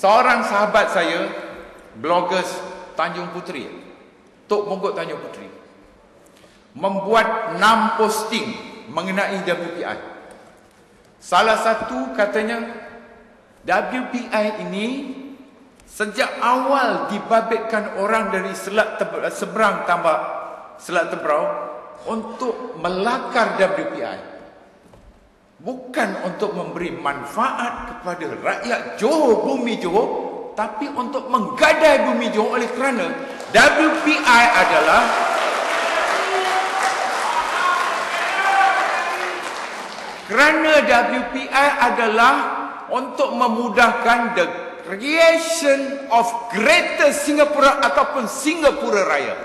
seorang sahabat saya, bloggers Tanjung Puteri, Tok Mongkot Tanjung Puteri, membuat 6 posting mengenai WPI. Salah satu katanya, WPI ini sejak awal dibabitkan orang dari selat seberang tambak selat tebrau untuk melakar WPI bukan untuk memberi manfaat kepada rakyat Johor bumi Johor tapi untuk menggadai bumi Johor oleh kerana WPI adalah kerana WPI adalah untuk memudahkan the creation of greater Singapura ataupun Singapura Raya.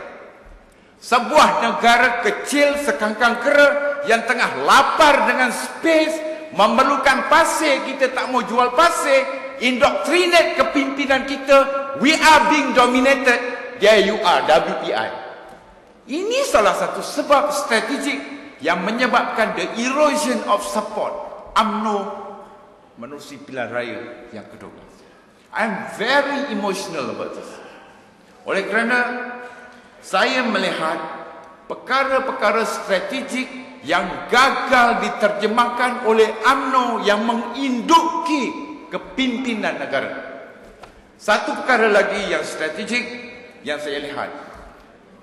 Sebuah negara kecil sekangkang kera yang tengah lapar dengan space, memerlukan pasir, kita tak mau jual pasir, indoctrinate kepimpinan kita, we are being dominated, there you are, WPI. Ini salah satu sebab strategik yang menyebabkan the erosion of support UMNO menerusi pilihan raya yang kedua. I'm very emotional about this. Oleh kerana saya melihat perkara-perkara strategik yang gagal diterjemahkan oleh UMNO yang menginduki kepimpinan negara. Satu perkara lagi yang strategik yang saya lihat.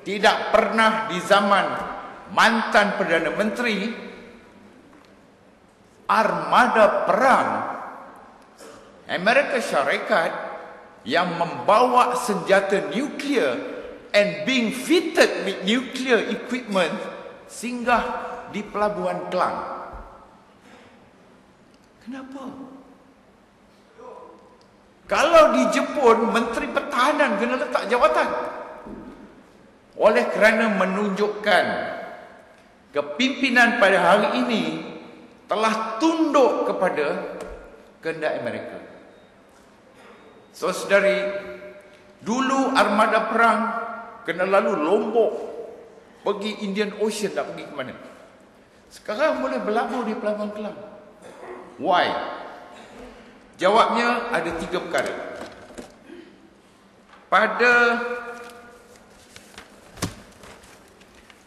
Tidak pernah di zaman mantan Perdana Menteri armada perang Amerika Syarikat yang membawa senjata nuklear and being fitted with nuclear equipment singgah di Pelabuhan Kelang. Kenapa? Kalau di Jepun, Menteri Pertahanan kena letak jawatan. Oleh kerana menunjukkan kepimpinan pada hari ini telah tunduk kepada kehendak Amerika. So, saudari, dulu armada perang kena lalu Lombok pergi Indian Ocean tak pergi ke mana? Sekarang boleh berlabuh di Pelabuhan Kelang. Why? Jawabnya ada tiga perkara. Pada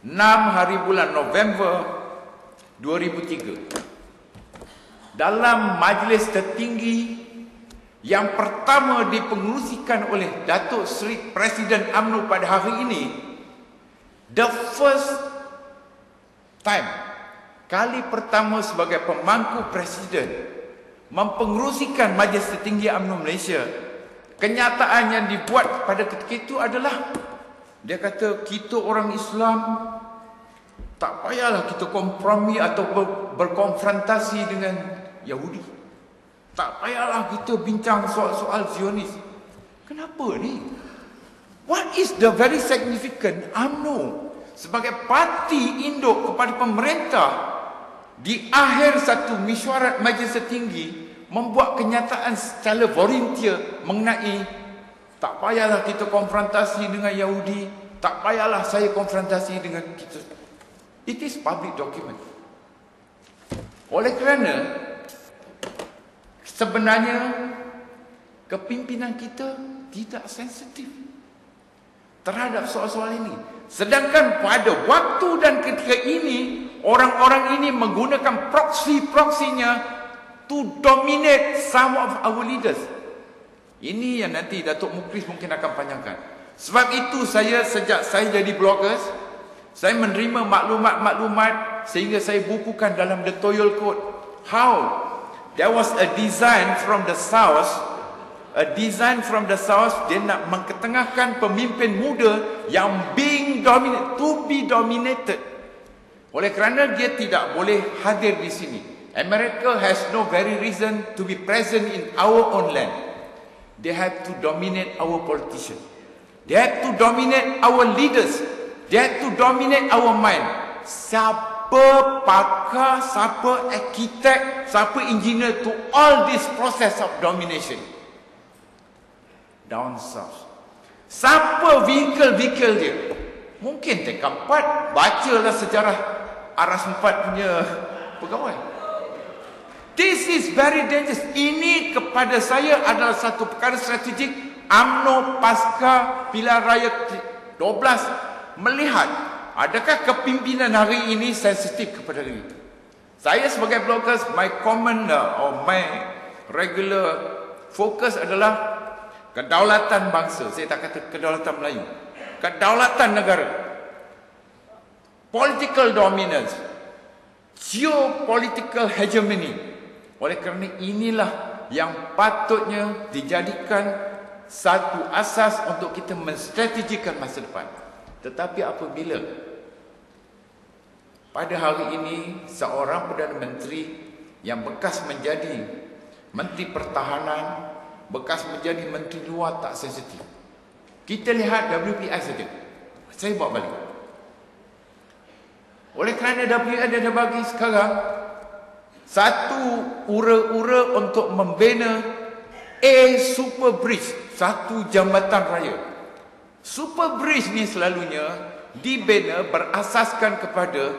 6 hari bulan November 2003 dalam majlis tertinggi yang pertama dipengurusikan oleh Datuk Seri Presiden UMNO pada hari ini the first time kali pertama sebagai pemangku presiden mempengerusikan Majlis Tertinggi UMNO Malaysia kenyataan yang dibuat pada ketika itu adalah dia kata kita orang Islam tak payahlah kita kompromi atau ber, berkonfrontasi dengan Yahudi. Tak payahlah kita bincang soal-soal Zionis. Kenapa ni? What is the very significant UMNO sebagai parti induk kepada pemerintah di akhir satu mesyuarat majlis tertinggi membuat kenyataan secara volunteer mengenai tak payahlah kita konfrontasi dengan Yahudi tak payahlah saya konfrontasi dengan kita. It is public document. Oleh kerana sebenarnya kepimpinan kita tidak sensitif terhadap soal-soal ini sedangkan pada waktu dan ketika ini orang-orang ini menggunakan proxy-proxynya to dominate some of our leaders. Ini yang nanti Datuk Mukris mungkin akan panjangkan. Sebab itu saya sejak saya jadi bloggers, saya menerima maklumat-maklumat sehingga saya bukukan dalam The Toyol Code. How? There was a design from the south, a design from the south, dia nak mengketengahkan pemimpin muda yang being dominated, to be dominated oleh kerana dia tidak boleh hadir di sini. America has no very reason to be present in our own land. They have to dominate our politicians. They have to dominate our leaders. They have to dominate our mind. Siapa pakar, siapa arkitek, siapa engineer to all this process of domination? Down south. Siapa vehicle-vehicle dia? Mungkin tekam empat, bacalah sejarah Aras Empat punya pegawai. This is very dangerous. Ini kepada saya adalah satu perkara strategik UMNO pasca pilihan raya 12 melihat adakah kepimpinan hari ini sensitif kepada itu. Saya sebagai blogger, my common uh, or my regular fokus adalah kedaulatan bangsa. Saya tak kata kedaulatan Melayu. Kedaulatan negara. Political dominance. Geopolitical hegemony. Oleh kerana inilah yang patutnya dijadikan satu asas untuk kita menstrategikan masa depan. Tetapi apabila pada hari ini seorang Perdana Menteri yang bekas menjadi Menteri Pertahanan, bekas menjadi Menteri Luar tak sensitif. Kita lihat WPI saja. Saya bawa balik. Oleh kerana WPI ada bagi sekarang satu ura-ura untuk membina A Super Bridge, satu jambatan raya. Super Bridge ni selalunya dibina berasaskan kepada